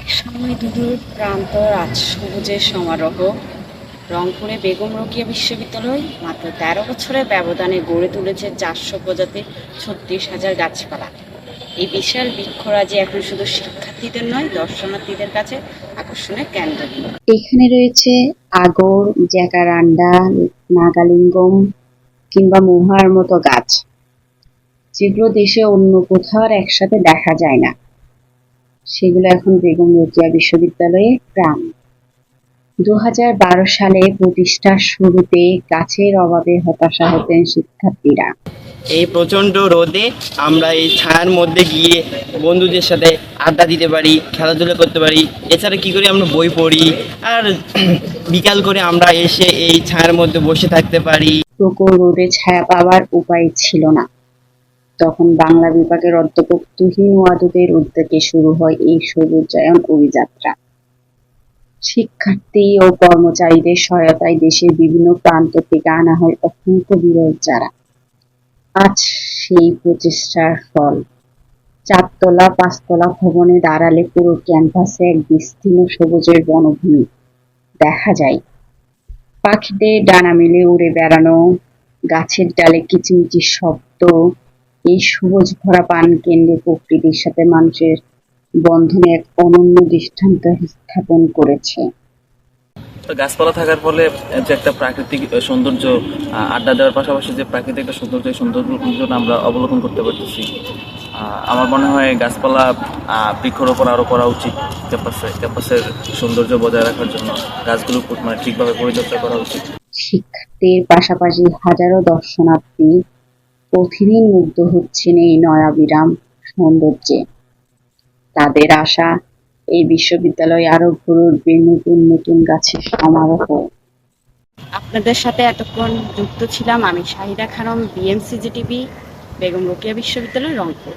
এক সময় দুদূর প্রান্ত আজ সবুজের সমারোহ। রংপুরে বেগম রোকিয়া বিশ্ববিদ্যালয় মাত্র তেরো বছরের ব্যবধানে গড়ে তুলেছে চারশো প্রজাতির ছত্রিশ হাজার গাছপালা। এই বিশাল বৃক্ষরাজি এখন শুধু শিক্ষার্থীদের নয়, দর্শনার্থীদের কাছে আকর্ষণের কেন্দ্র। এখানে রয়েছে আগর, জ্যাকারান্ডা, নাগালিঙ্গম কিংবা মোহার মতো গাছ, যেগুলো দেশে অন্য কোথাও একসাথে দেখা যায় না। সেগুলো এখন বেগম রোকেয়া বিশ্ববিদ্যালয়ে প্রাণ। দু বারো সালে প্রতিষ্ঠার শুরুতে গাছের অভাবে হতাশা হতেন শিক্ষার্থীরা। এই প্রচণ্ড রোদে আমরা এই ছায়ার মধ্যে গিয়ে বন্ধুদের সাথে আড্ডা দিতে পারি খেলাধুলা করতে পারি। এছাড়া কি করি আমরা বই পড়ি আর বিকাল করে আমরা এসে এই ছায়ার মধ্যে বসে থাকতে পারি। প্রখর রোদে ছায়া পাওয়ার উপায় ছিল না। তখন বাংলা বিভাগের অধ্যাপক তুহিন ওয়াদুদের উদ্যোগে শুরু হয় এই সবুজায়ন অভিযাত্রা। শিক্ষার্থী ও কর্মচারীদের সহায়তায় দেশের বিভিন্ন প্রান্ত থেকে আনা হয় অসংখ্য বিরল চারা। আজ সেই প্রচেষ্টার ফল। চারতলা, পাঁচতলা ভবনে দাঁড়ালে পুরো ক্যাম্পাসে এক বিস্তীর্ণ সবুজের বনভূমি দেখা যায়। পাখিদের ডানা মেলে উড়ে বেড়ানো, গাছের ডালে কিচিমিচির শব্দ এই সবুজ ভরা পান কেন্দ্রে প্রকৃতির সাথে মানুষের বন্ধনে এক অনন্য দৃষ্টান্ত স্থাপন করেছে। গাছপালা থাকার ফলে যে একটা প্রাকৃতিক সৌন্দর্য আড্ডা দেওয়ার পাশাপাশি যে প্রাকৃতিক একটা সৌন্দর্য সৌন্দর্য আমরা অবলোকন করতে পারতেছি। আমার মনে হয় গাছপালা বৃক্ষরোপণ আরও করা উচিত ক্যাম্পাসে ক্যাম্পাসের সৌন্দর্য বজায় রাখার জন্য। গাছগুলো মানে ঠিকভাবে পরিচর্যা করা উচিত। শিক্ষার্থীর পাশাপাশি হাজারো দর্শনার্থী প্রতিদিন মুগ্ধ হচ্ছেন এই নয়াবিরাম সৌন্দর্যে। তাদের আশা, এই বিশ্ববিদ্যালয় আরও ভরে উঠবে নতুন নতুন গাছের সমারোহ। আপনাদের সাথে এতক্ষণ যুক্ত ছিলাম আমি শাহিদা খানম বিএমসিজি টিভি বেগম রোকিয়া বিশ্ববিদ্যালয়, রংপুর।